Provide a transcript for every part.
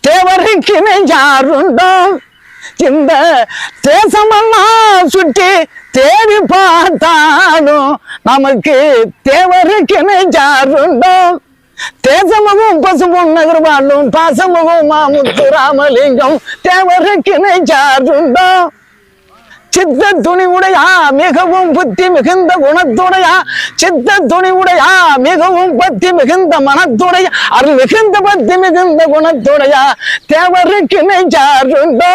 தேவருக்கு யாருண்டோ? இந்த தேசமெல்லாம் சுற்றி தேடி பார்த்தாலும் நமக்கு தேவருக்கு யாருண்டோ? தேசமுகம் பசுமும் நகர்வாழும் பாசமுகம் மாமுத்து ராமலிங்கம் தேவருக்கு நெஞ்சாருண்டோ சித்த துணிவுடையா மிகவும் புத்தி மிகுந்த குணத்துடையா சித்த துணிவுடையா மிகவும் பத்தி மிகுந்த மனத்துடைய அருள் மிகுந்த பத்தி மிகுந்த குணத்துடையா தேவருக்கு நெஞ்சாருண்டோ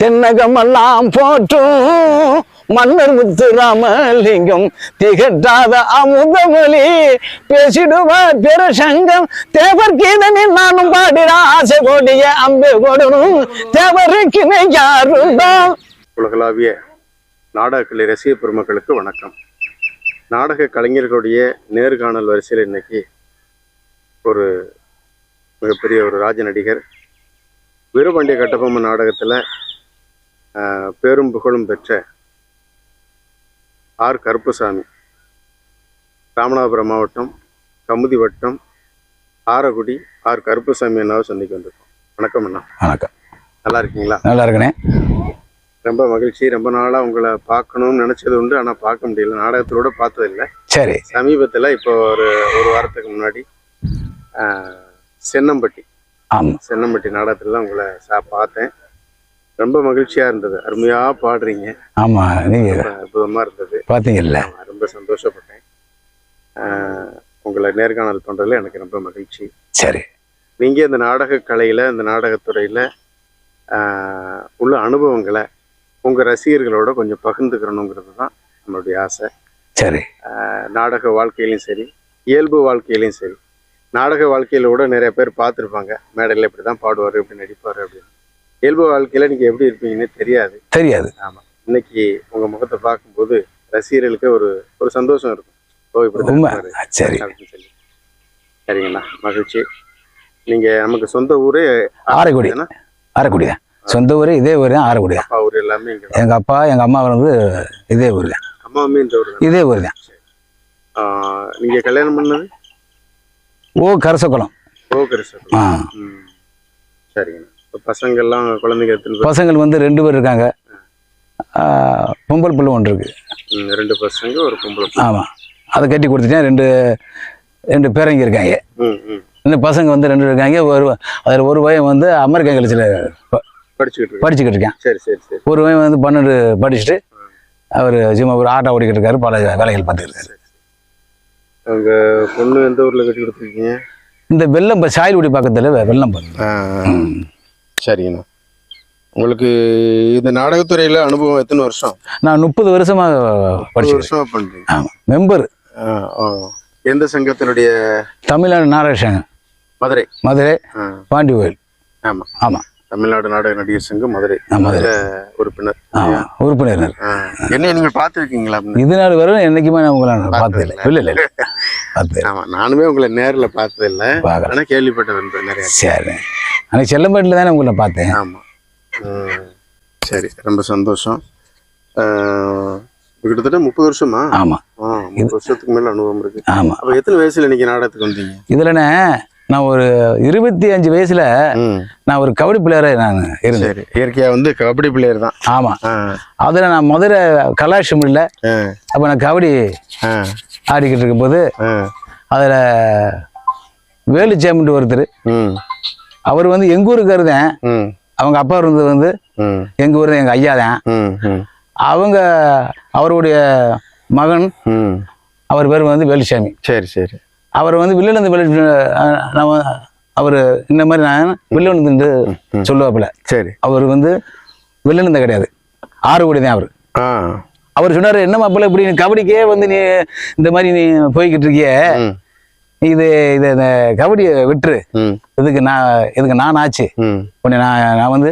தென்னகமெல்லாம் போற்றும் மன்னர் முத்துராமலிங்கம் திகட்டாத அமுதமொழி பேசிடுவார் பிற சங்கம் தேவர் கீதனில் நானும் பாடிடா ஆசை கோடிய அம்பு கொடுணும் தேவருக்கு நெஞ்சாருண்டோ உலகளாவிய நாடகக்கலை ரசிக பெருமக்களுக்கு வணக்கம். நாடக கலைஞர்களுடைய நேர்காணல் வரிசையில் இன்னைக்கு ஒரு மிகப்பெரிய ஒரு ராஜ நடிகர் வீரபாண்டிய கட்டபொம்மன் நாடகத்தில் பேரும் புகழும் பெற்ற ஆர். கருப்புசாமி ராமநாதபுரம் மாவட்டம் கமுதி வட்டம் ஆரகுடி ஆர். கருப்புசாமி அண்ணாவை சந்திக்க வந்திருக்கோம். வணக்கம் அண்ணா. வணக்கம். நல்லா இருக்கீங்களா? நல்லா இருக்கனே. ரொம்ப மகிழ்ச்சி. ரொம்ப நாளா உங்களை பார்க்கணும்னு நினைச்சது உண்டு. ஆனா பார்க்க முடியல. நாடகத்திலோட பார்த்ததில்ல. சரி. சமீபத்துல இப்போ ஒரு ஒரு வாரத்துக்கு முன்னாடி சென்னம்பட்டி. சென்னம்பட்டி நாடகத்துல தான் உங்களை சா பார்த்தேன். ரொம்ப மகிழ்ச்சியா இருந்தது. அருமையா பாடுறீங்க. ஆமா நீங்க ரொம்ப அற்புதமா இருந்தது. பாத்தீங்கல்ல ஆமா, ரொம்ப சந்தோஷப்பட்டேன். உங்களை நேர்காணல் பண்றதுல எனக்கு ரொம்ப மகிழ்ச்சி. சரி. நீங்க இந்த நாடக கலையில இந்த நாடகத்துறையில உள்ள அனுபவங்களை உங்க ரசிகர்களோட கொஞ்சம் பகிர்ந்துக்கிறணுங்கிறது தான் நம்மளுடைய ஆசை. சரி. நாடக வாழ்க்கையிலையும் சரி இயல்பு வாழ்க்கையிலையும் சரி நாடக வாழ்க்கையில கூட நிறைய பேர் பார்த்துருப்பாங்க. மேடையில் இப்படி தான் பாடுவார் இப்படி நடிப்பார் அப்படின்னு. இயல்பு வாழ்க்கையில நீங்க எப்படி இருப்பீங்கன்னு தெரியாது. தெரியாது. ஆமா. இன்னைக்கு உங்க முகத்தை பார்க்கும்போது ரசிகர்களுக்கு ஒரு ஒரு சந்தோஷம் இருக்கும். ஓ இப்படி. சரி. அப்படின்னு சொல்லி. சரிங்கண்ணா மகிழ்ச்சி. நீங்க நமக்கு சொந்த ஊரே ஆரைக்குடி. ஆரக்குடி சொந்த ஊர் இதே ஊர் தான் ஆரக்குடி தான். அப்பா ஊர் எல்லாமே இங்க தான். எங்க அப்பா எங்க அம்மா வந்து இதே ஊர் தான். இதே ஊர் தான். ஆஹ், நீங்க கல்யாணம் பண்ணது? ஓ கரசக்குளம் ஓகே சார் ஆ. இப்போ பசங்கள்லாம் குழந்தைங்க பசங்கள் வந்து ரெண்டு பேர் இருக்காங்க. ஆ, பொம்பளை பிள்ளை ஒன்று இருக்கு. ம், ரெண்டு பசங்க ஒரு பொம்பளை பிள்ளை. ஆமா. அதை கட்டி கொடுத்துட்டேன். ரெண்டு ரெண்டு பேரங்க இருக்காங்க. ம் ம். இந்த பசங்க வந்து ரெண்டு இருக்காங்க. ஒரு அதில் ஒரு பையன் வந்து அமெரிக்கா கழிச்சில் படிச்சுக்கிட்டு படிச்சுக்கிட்டு இருக்கேன். சரி சரி சரி. ஒரு வந்து பன்னெண்டு படிச்சுட்டு அவர் சும்மா ஒரு ஆட்டோ ஓடிக்கிட்டு இருக்காரு பல வேலைகள் பார்த்துட்டு இருக்காரு உங்க பொண்ணு எந்த ஊர்ல கட்டி கொடுத்துருக்கீங்க? இந்த வெள்ளம் சாயல்குடி பக்கத்தில் வெள்ளம். சரிங்கண்ணா. உங்களுக்கு இந்த நாடகத்துறையில அனுபவம் எத்தனை வருஷம்? நான் முப்பது வருஷமா ஒரு படிச்சிருக்கேன் வருஷமா பண்றீங்க. ஆமாம் மெம்பர். எந்த சங்கத்தினுடைய? தமிழ்நாடு நாராயண மதுரை. மதுரை ஆ, பாண்டி கோயில் ஆமா. ஆமாம் தமிழ்நாடு நாடக நடிகர் சங்கம் மதுரை. உறுப்பினர். ஆமாம் உறுப்பினர். என்ன நீங்க பார்த்துருக்கீங்களா? இது நாள் வரும் என்னைக்குமே நான் உங்களை நான் பார்த்ததில்லை. இல்லை இல்லை இல்லை. பார்த்தது ஆமா நானுமே உங்களை நேர்ல பார்த்தது இல்ல பார்க்கல. ஆனா கேள்விப்பட்டது நிறைய. சரி. அன்னைக்கு செல்லம்பேட்டில் தானே உங்களை பார்த்தேன். ஆமா. ம். சரி ரொம்ப சந்தோஷம். கிட்டத்தட்ட முப்பது வருஷமா? ஆமாம் முப்பது வருஷத்துக்கு மேல அனுபவம் இருக்கு. ஆமாம் அப்ப எத்தனை வயசுல நீங்க நாடகத்துக்கு வந்தீங்க? இதுலண்ணே நான் ஒரு இருபத்தி அஞ்சு வயசுல. நான் ஒரு கபடி பிளேயராக நான் இருந்தேன். இயற்கையா வந்து கபடி பிளேயர் தான். ஆமாம் ஆ, அதில் நான் முதல்ல கலாஷமில்ல ஆ, அப்போ நான் கபடி ஆடிக்கிட்டு இருக்கும்போது ஆ. அதில் வேலுச்சாமிட்டு ஒருத்தர். ம், அவர் வந்து எங்கள் ஊருக்காரு அவங்க அப்பா இருந்தது வந்து ம், எங்கள் ஊர் எங்கள் ஐயா தான். அவங்க அவருடைய மகன் ம். அவர் பேர் வந்து வேலுச்சாமி. சரி சரி. அவர் வந்து வில்லுநந்து வேலு நம்ம அவர் இந்த மாதிரி நான் வில்லுநந்து சொல்லுவாப்புல. சரி. அவர் வந்து வில்லனந்த கிடையாது. ஆறு கோடி தான் அவர். அவர் சொன்னாரு என்ன மாப்பிள்ள இப்படி நீ கபடிக்கே வந்து நீ இந்த மாதிரி நீ போய்கிட்டு இருக்கிய? இது இது இந்த கபடியை விட்டுரு. இதுக்கு நான் இதுக்கு நான் ஆச்சு. உன்னை நான் நான் வந்து.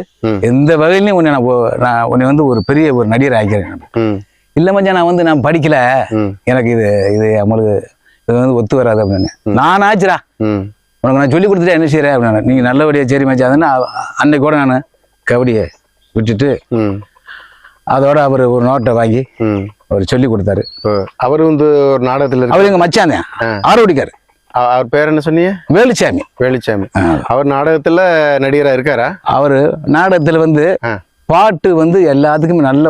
எந்த வகையிலையும் உன்னை நான் நான் உன்னை வந்து ஒரு பெரிய ஒரு நடிகர் ஆக்கிறேன் இல்லை மச்சான் நான் வந்து நான் படிக்கல. எனக்கு இது இது நம்மளுக்கு இது வந்து ஒத்து வராது அப்படின்னு. நான் ஆச்சுடா ம். உனக்கு நான் சொல்லி கொடுத்துட்டேன் என்ன செய்யற அப்படின்னு நீங்கள் நல்லபடியாக சரி மச்சான் அதுன்னு அன்னைக்கு கூட நான் கபடியை விட்டுட்டு ம், அதோட அவர் ஒரு நோட்டை வாங்கி ம். அவர் சொல்லி கொடுத்தாரு. அவர் வந்து ஒரு நாடகத்துல அவர் எங்க மச்சான். ஆரோடிக்கார் அவர் பேர் என்ன சொன்னீங்க? வேலுச்சாமி. வேலுச்சாமி. அவர் நாடகத்துல நடிகரா இருக்காரா? அவரு நாடகத்துல வந்து. பாட்டு வந்து எல்லாத்துக்குமே நல்ல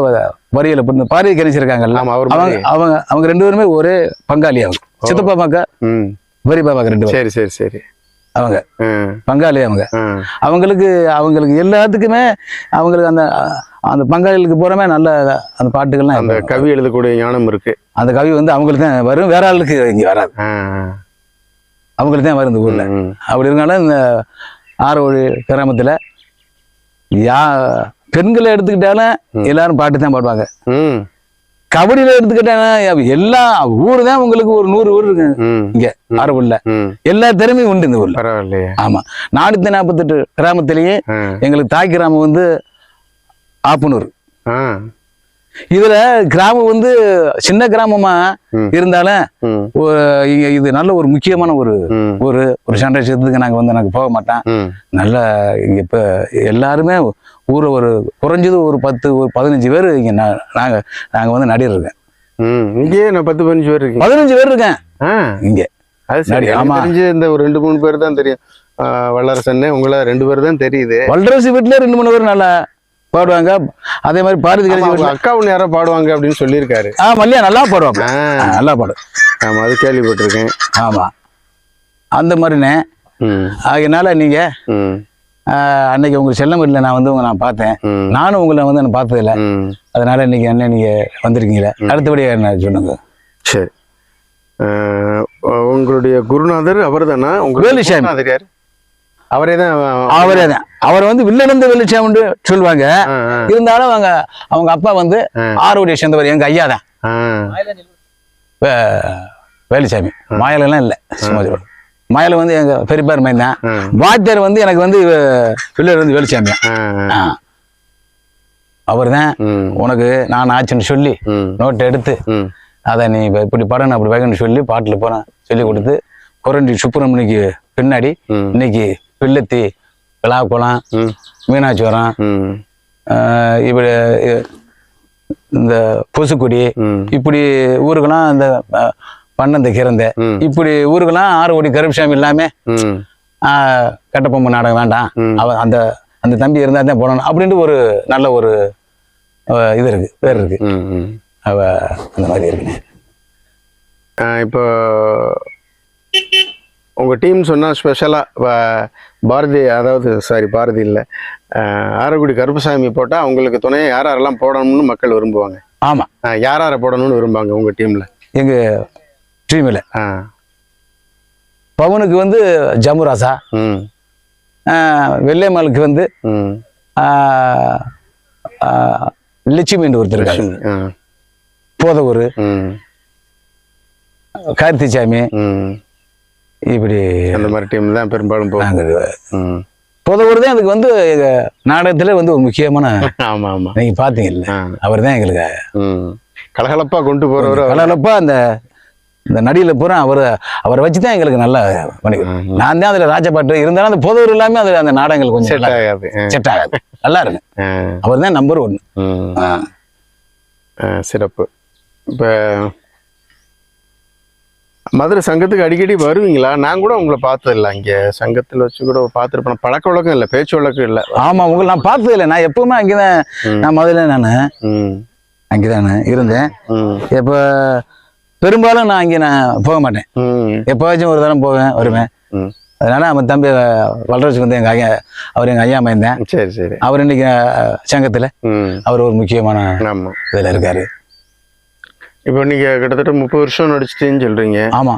வரியில பண்ணு பாரதி கணேசிருக்காங்கல்ல ஆமா அவர் அவங்க. அவங்க அவங்க ரெண்டு பேருமே ஒரே பங்காளி அவங்க சித்தப்பா மக்க பெரியப்பா மக்க ரெண்டு சரி சரி சரி. அவங்க. பங்காளி அவங்க. அவங்களுக்கு அவங்களுக்கு எல்லாத்துக்குமே அவங்களுக்கு அந்த அந்த பங்காளிகளுக்கு பூராமே நல்ல அந்த பாட்டுகள்லாம் அந்த. கவி எழுதக்கூடிய ஞானம் இருக்கு. அந்த கவி வந்து அவங்களுக்கு தான் வரும். வேற ஆளுக்கு இங்க வராது. அவங்களுக்கு தான் வரும் இந்த ஊர்ல. அப்படி இருந்தாலும் இந்த ஆரோழி கிராமத்துல யா பெண்களை எடுத்துக்கிட்டாலும் எல்லாரும் பாட்டு தான் பாடுவாங்க கபடியில எடுத்துக்கிட்டாலும் எல்லா ஊர் தான் உங்களுக்கு ஒரு நூறு ஊர் இருக்கு. இங்க ஆரோவில் ம். எல்லா திறமையும் உண்டு இந்த ஊர்ல. ஆமா. நானூத்தி நாற்பத்தெட்டு கிராமத்திலேயே ஆ, எங்களுக்கு தாய் கிராமம் வந்து ஆப்பனூர். இதுல கிராமம் வந்து சின்ன கிராமமா. இருந்தாலும் இது நல்ல ஒரு முக்கியமான ஒரு ஒரு ஒரு சண்டை சேர்த்துக்கு நாங்க வந்து நாங்க போக மாட்டோம். நல்ல இங்க இப்ப எல்லாருமே ஊர்ல ஒரு குறைஞ்சது ஒரு பத்து ஒரு பதினஞ்சு பேர் இங்க நாங்க நாங்க வந்து நடிகர் இருக்கேன். இங்கேயே நான் பத்து பதினஞ்சு பேர் இருக்கீங்க. பதினஞ்சு பேர் இருக்கேன். இங்க. அது சரி. நடி- எனக்கு ஆமா. தெரிஞ்சு இந்த ஒரு ரெண்டு மூணு பேர் தான் தெரியும். வல்லரசன்னு. உங்களை ரெண்டு பேர் தான் தெரியுது. வல்லரசு வீட்டுல ரெண்டு மூணு பேர் நல்லா பாடுவாங்க. அதே மாதிரி பாரதி ஆமா, கணேசி அவங்க வீட்டுல அக்கா ஒன்று யாரோ பாடுவாங்க அப்படின்னு சொல்லியிருக்காரு. ஆ மல்லியா நல்லா பாடுவாங்க நல்லா பாடு. ஆமா அது கேள்விப்பட்டிருக்கேன். ஆமா. அந்த மாதிரினே அதனால நீங்க ம், ஆஹ், அன்னைக்கு உங்க செல்லம் வீட்டில் நான் வந்து உங்களை நான் பார்த்தேன். நானும் உங்களை வந்து நான் பார்த்ததில்ல. அதனால இன்னைக்கு என்ன நீங்க வந்திருக்கீங்களே அடுத்தபடி என்ன சொல்லுங்க? சரி. உங்களுடைய குருநாதர் அவர் தானா வேலுசாமி. அவரே தான் அவரே தான் அவர் வந்து வில்லனந்த வெளிச்சாமண்டு சொல்லுவாங்க. இருந்தாலும் அவங்க அவங்க அப்பா வந்து. ஆறுடைய சேர்ந்தவர் எங்க ஐயா தான் வேலுசாமி. மாயலெல்லாம் இல்லை சும்மா மாயல வந்து எங்க பெரியப்பார் மையம் தான் வாத்தியார் வந்து எனக்கு வந்து பிள்ளை வந்து வேலுசாமி. அவர் தான் உனக்கு நான் ஆச்சுன்னு சொல்லி நோட்டை எடுத்து அதை நீ இப்ப இப்படி படம் அப்படி வைக்கணும்னு சொல்லி பாட்டில் போகிறேன் சொல்லி கொடுத்து குரண்டி சுப்பிரமணிக்கு பின்னாடி இன்னைக்கு பிள்ளத்தி விழாக்குளம் ம், மீனாட்சிவரம் ம், ஆஹ் இப்படி இந்த பொசுக்குடி இப்படி ஊருக்கெல்லாம் இந்த பன்னந்த கிறந்த ம், இப்படி ஊருக்கெல்லாம் ஆறு கோடி கருப்புசாமி இல்லாம கட்டப்பொம்மை நாடகம் வேண்டாம். ம். அவன் அந்த அந்த தம்பி இருந்தா தான் போடணும் அப்படின்ட்டு ஒரு நல்ல ஒரு இது இருக்கு பேர் இருக்கு. அவ அந்த மாதிரி இருக்கு இப்போ உங்க டீம் சொன்னா ஸ்பெஷலா பாரதி அதாவது சாரி பாரதி இல்ல. ஆ, ஆரக்குடி கருப்பசாமி போட்டா அவங்களுக்கு துணையை யார் யாரெல்லாம் போடணும்னு மக்கள் விரும்புவாங்க? ஆமா. ஆ, யார் யாரை போடணும்னு விரும்புவாங்க உங்க டீம்ல எங்க டீமில் ஆ. பவனுக்கு வந்து ஜமுராசா வெள்ளையம்மாளுக்கு வந்து லட்சுமின்னு ஒருத்தர் போதவூர் ம். கார்த்திசாமி ம். இப்படி அந்த மாதிரி டீம் தான் பெரும்பாலும் நாங்கள் ம். போதவூர் தான் அதுக்கு வந்து நாடகத்துல வந்து ஒரு முக்கியமான ஆமா ஆமா. நீங்க பாத்தீங்கல்ல. ஆ. அவர் தான் எங்களுக்கு ம். கலகலப்பா கொண்டு போறவர் அவர். கலலப்பா அந்த இந்த நடியில பூரா அவர் அவரை வச்சு தான் எங்களுக்கு நல்ல பண்ணிக்கிறோம். நான் தான் அதுல ராஜபாட்டு இருந்தாலும் அந்த போதவூர் இல்லாம அது அந்த நாடகங்கள் கொஞ்சம் செட் ஆகாது. செட் ஆகாது. நல்லா இருக்கு அவர் தான் நம்பர் ஆ, சிறப்பு. இப்போ மதுரை சங்கத்துக்கு அடிக்கடி வருவீங்களா? நான் கூட உங்களை பார்த்ததில்ல இங்கே சங்கத்தில் வச்சு கூட பார்த்துருப்பேன். பழக்க வழக்கம் இல்லை பேச்சு வழக்கம் இல்லை. ஆமா உங்களை நான் பார்த்தது இல்லை. நான் எப்பவுமே அங்கேதான். நான் முதல்ல நான் அங்கேதானே இருந்தேன். இப்போ பெரும்பாலும் நான் அங்கே நான் போக மாட்டேன். எப்போவாச்சும் ஒரு தரம் போவேன் வருவேன். அதனால அவன் தம்பி வளர்ச்சி வந்து எங்க ஐயா அவர் எங்க ஐயா மைந்தேன் சரி சரி. அவர் இன்னைக்கு சங்கத்துல. அவர் ஒரு முக்கியமான ஆமாம் இதுல இருக்காரு. இப்போ நீங்கள் கிட்டத்தட்ட முப்பது வருஷம் நடிச்சிட்டேன்னு சொல்கிறீங்க ஆமா.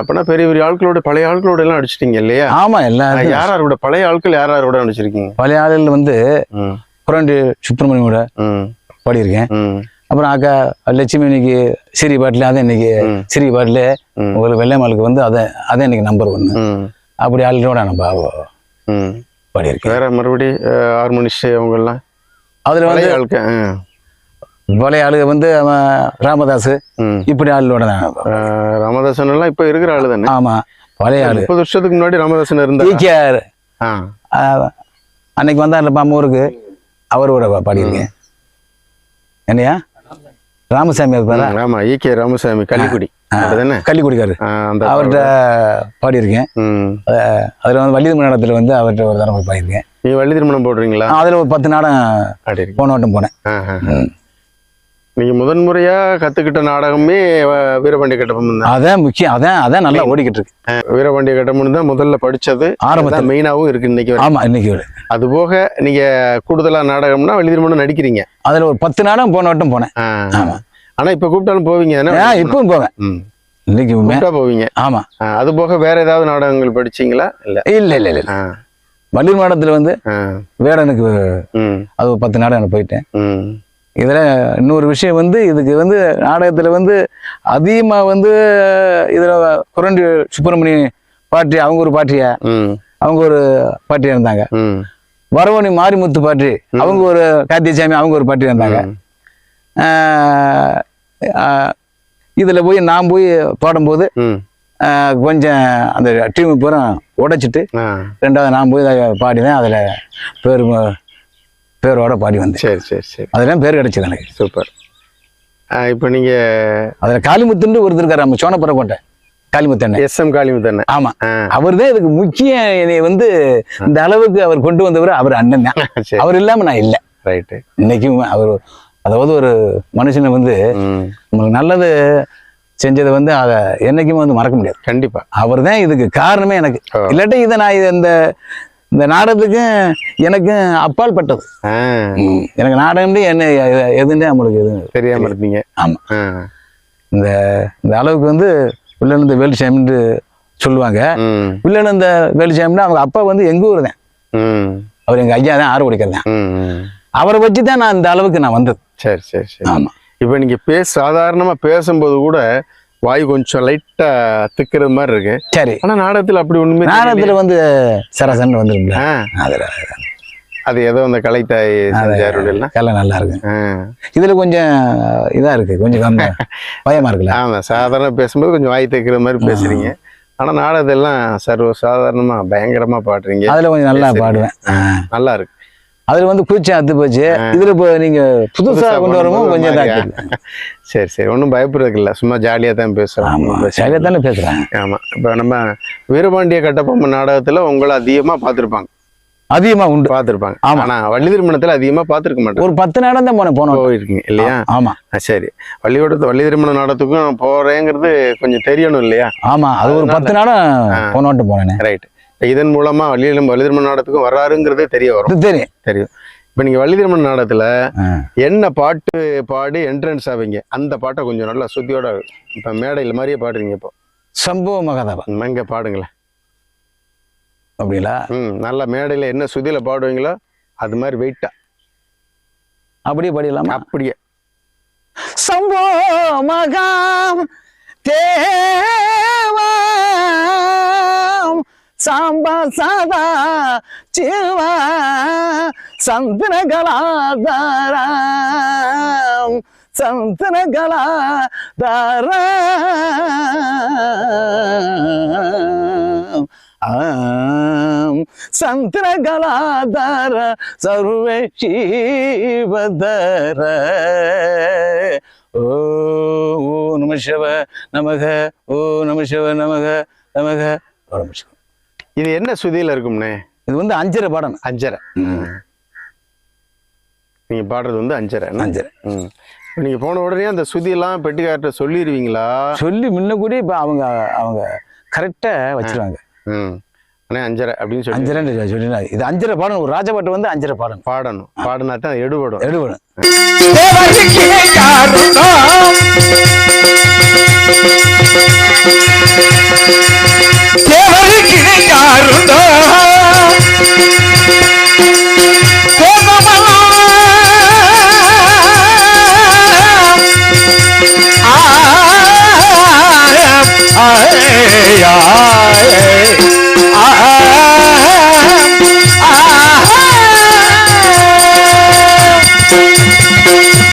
அப்போனா பெரிய பெரிய ஆட்களோட பழைய ஆட்களோட எல்லாம் நடிச்சிட்டீங்க இல்லையா? ஆமா எல்லா யார் யாரோட பழைய ஆட்கள் யார் யாரோட நடிச்சிருக்கீங்க? பழைய ஆளுகள் வந்து புரண்டி சுப்பிரமணியோட பாடியிருக்கேன். அப்புறம் அக்கா லட்சுமி இன்னைக்கு சிறி பாட்டில் அது இன்னைக்கு. சிறி பாட்டில். உங்களுக்கு வெள்ளைமாலுக்கு வந்து அதை அதை இன்னைக்கு நம்பர் ஒன்று அப்படி ஆளுகளோட நம்ம பாடியிருக்கேன். வேற மறுபடி ஹார்மோனிஸ்ட் அவங்க எல்லாம் அதுல வந்து பழைய ஆளுக்கு ஆ. பழைய ஆளுக வந்து அவன் ராமதாஸ். இப்படி தான் ஆஹ் ராமதாசன் எல்லாம் இப்ப இருக்கிற ஆளு தானே? ஆமா பழைய ஆளு. முப்பது வருஷத்துக்கு முன்னாடி ராமதாசன் இருந்தா ஈக்கியார். அன்னைக்கு வந்தார்லப்பா நம்ம ஊருக்கு. அவரோட பாடியிருக்கேன். என்னையா? ராமசாமி ஆமா ஈகே ராமசாமி கள்ளிக்குடி. கள்ளிக்குடிக்காரு. அவர்கிட்ட பாடியிருக்கேன். அதில் வந்து வள்ளி நடத்தில் வந்து அவர்கிட்ட ஒரு தடவை போய் பாடியிருக்கேன். நீங்க வள்ளி திருமணம் போடுறீங்களா? அதில் ஒரு பத்து நாடம் போன வட்டம் போனேன். நீங்க முதன் முறையா கத்துக்கிட்ட நாடகமே வீரபாண்டிய கட்டபொம்மன் தான். அதான் முக்கியம். அதான் அதான் நல்லா ஓடிக்கிட்டு இருக்கு. வீரபாண்டிய கட்டபொம்மன் தான் முதல்ல படிச்சது. ஆரம்பத்தில். மெயினாவும் இருக்கு இன்னைக்கு. ஆமா இன்னைக்கு அது போக நீங்க கூடுதலா நாடகம்னா வள்ளி திருமணம் நடிக்கிறீங்க. அதில் ஒரு பத்து நாடம் போன வட்டம் போனேன். ஆனா இப்ப கூப்பிட்டாலும் போவீங்க இப்பவும் போவேன். இன்னைக்கு கூப்பிட்டா போவீங்க? ஆமா. அது போக வேற ஏதாவது நாடகங்கள் படிச்சீங்களா? இல்ல. இல்ல இல்ல இல்ல வள்ளி மாடத்துல வந்து வேடனுக்கு ம், அது ஒரு பத்து நான் போயிட்டேன். ம், இதுல இன்னொரு விஷயம் வந்து இதுக்கு வந்து நாடகத்துல வந்து அதிகமா வந்து இதுல குரண்டி சுப்பிரமணி பாட்டி அவங்க ஒரு பாட்டியா? அவங்க ஒரு பாட்டியா இருந்தாங்க. வரவணி மாரிமுத்து பாட்டி அவங்க ஒரு காத்தியசாமி அவங்க ஒரு பாட்டியா இருந்தாங்க. இதுல போய் நான் போய் பாடும்போது கொஞ்சம் அந்த டீம் பூரா உடைச்சிட்டு ரெண்டாவது நான் போய் அதை பாடினேன் அதில் பேர் ம- பேரோட பாடி வந்தேன் சரி சரி சரி. அதெல்லாம் பேர் கிடைச்சது எனக்கு. சூப்பர். இப்ப நீங்க அதில் காளிமுத்துன்னு ஒருத்தர் இருக்காரு நம்ம சோனப்புற கோட்டை காளிமுத்து அண்ணன். எஸ் எம் காளிமுத்தண்ணே ஆமா. அவர் தான் இதுக்கு முக்கிய என்னை வந்து இந்த அளவுக்கு அவர் கொண்டு வந்தவர் அவர் அண்ணன் தான். அவர் இல்லாம நான் இல்லை. ரைட்டு. இன்னைக்கும் அவர் அதாவது ஒரு மனுஷனை வந்து நம்மளுக்கு நல்லது செஞ்சதை வந்து அதை என்னைக்குமே வந்து மறக்க முடியாது. கண்டிப்பா. அவர் தான் இதுக்கு காரணமே எனக்கு. இல்லாட்டி இதை நான் இந்த இந்த நாடகத்துக்கும் எனக்கும் அப்பால் பட்டது. எனக்கு நாடகம்னு என்ன எதுன்னு நம்மளுக்கு எது தெரியாம இருந்தீங்க ஆமா. இந்த இந்த அளவுக்கு வந்து வில்லன் வேலுசாமின்னு சொல்லுவாங்க. வில்லன் இந்த வேலுசாமின்னா அவங்க அப்பா வந்து எங்க ஊர் தான். அவர் எங்க ஐயா தான் ஆறு குடிக்கிறது தான். ம், ம். அவரை வச்சு தான் நான் இந்த அளவுக்கு நான் வந்தது. சரி சரி சரி. ஆமா. இப்போ நீங்க பேச சாதாரணமா பேசும்போது கூட வாய் கொஞ்சம் லைட்டா திக்கிறது மாதிரி இருக்கு. சரி. ஆனா நாடகத்துல அப்படி ஒண்ணுமே. நாடகத்துல வந்து சரசன் அதுல அது ஏதோ அந்த கலைத்தாய் எல்லாம் நல்லா இருக்கு. இதுல கொஞ்சம் இதா இருக்கு கொஞ்சம் கம்மி. பயமா இருக்குல்ல? ஆமா சாதாரண பேசும்போது கொஞ்சம் வாய் தைக்கிற மாதிரி பேசுறீங்க. ஆனா நாடகத்தெல்லாம் சர்வ சாதாரணமா பயங்கரமா பாடுறீங்க. அதுல கொஞ்சம் நல்லா. பாடுவேன். நல்லா இருக்கு. அதுல வந்து கூச்சம் அத்து போச்சு. இதுல இப்போ நீங்க புதுசா கொண்டு வரவும் கொஞ்சம் மாதிரியா? சரி சரி. ஒன்றும் பயப்படுறதுக்கு இல்ல சும்மா ஜாலியா தான் சரியா இல்ல. தானே பேசுறேன் ஆமா. இப்ப நம்ம வீரபாண்டிய கட்டபொம்மன் நாடகத்துல உங்களை அதிகமா பார்த்திருப்பாங்க. அதிகமா உண்டு. பார்த்திருப்பாங்க. ஆமா. ஆனா வள்ளி திருமணத்துல அதிகமா பார்த்திருக்க மாட்டாங்க. ஒரு பத்து நேரம் தான் போனேன் போனோம். போயிருக்கீங்க இல்லையா? ஆமா. சரி. வள்ளியோட வள்ளி திருமண நாடகத்துக்கும் போறேங்கிறது கொஞ்சம் தெரியணும் இல்லையா? ஆமா. அது ஒரு பத்து நேரம் போனோட்டு போனேனே. ரைட் இதன் மூலமா வள்ளி வள்ளி திருமண நாடகத்துக்கும் வர்றாருங்கிறதே தெரிய வரும். தெரியும். தெரியும். இப்ப நீங்க வள்ளி திருமண நாடகத்துல. என்ன பாட்டு பாடி என்ட்ரன்ஸ் ஆவீங்க? அந்த பாட்டை கொஞ்சம் நல்லா சுத்தியோட இப்ப மேடையில் மாதிரியே பாடுறீங்க இப்போ. சம்பவ மகாதபா எங்க பாடுங்களேன். அப்படிங்களா? ம் நல்லா மேடையில என்ன சுதியில பாடுவீங்களோ அது மாதிரி வெயிட்டா அப்படியே படிக்கலாமா அப்படியே. சம்போ மகாம் தேவாம் சாம்பா சாதா சிவா சந்தன கலாதாராம் சந்தன கலாதாராம் ஆம் சந்தன கலாதார சர்வே ஜீவதர. ஓ நம சிவ நமக ஓ நம சிவ நமக நமக. ஓ நம சிவ இது என்ன சுதியில இருக்கும்னே இது வந்து அஞ்சரை பாடணும் அஞ்சரை. நீங்க பாடுறது வந்து அஞ்சரை? அஞ்சரை. ம். இப்ப நீங்க போன உடனே அந்த சுதியெல்லாம் பெட்டிக்கார்ட்ட சொல்லிடுவீங்களா? சொல்லி முன்ன கூட இப்ப அவங்க அவங்க கரெக்டா வச்சிருவாங்க. ம். அண்ணே அஞ்சரை அப்படின்னு சொல்லி. அஞ்சரை சொல்லி இது அஞ்சரை பாடணும் ஒரு ராஜபாட்டு வந்து அஞ்சரை பாடணும். பாடணும் பாடினா தான் எடுபடும். எடுபடும். யாருக்கும்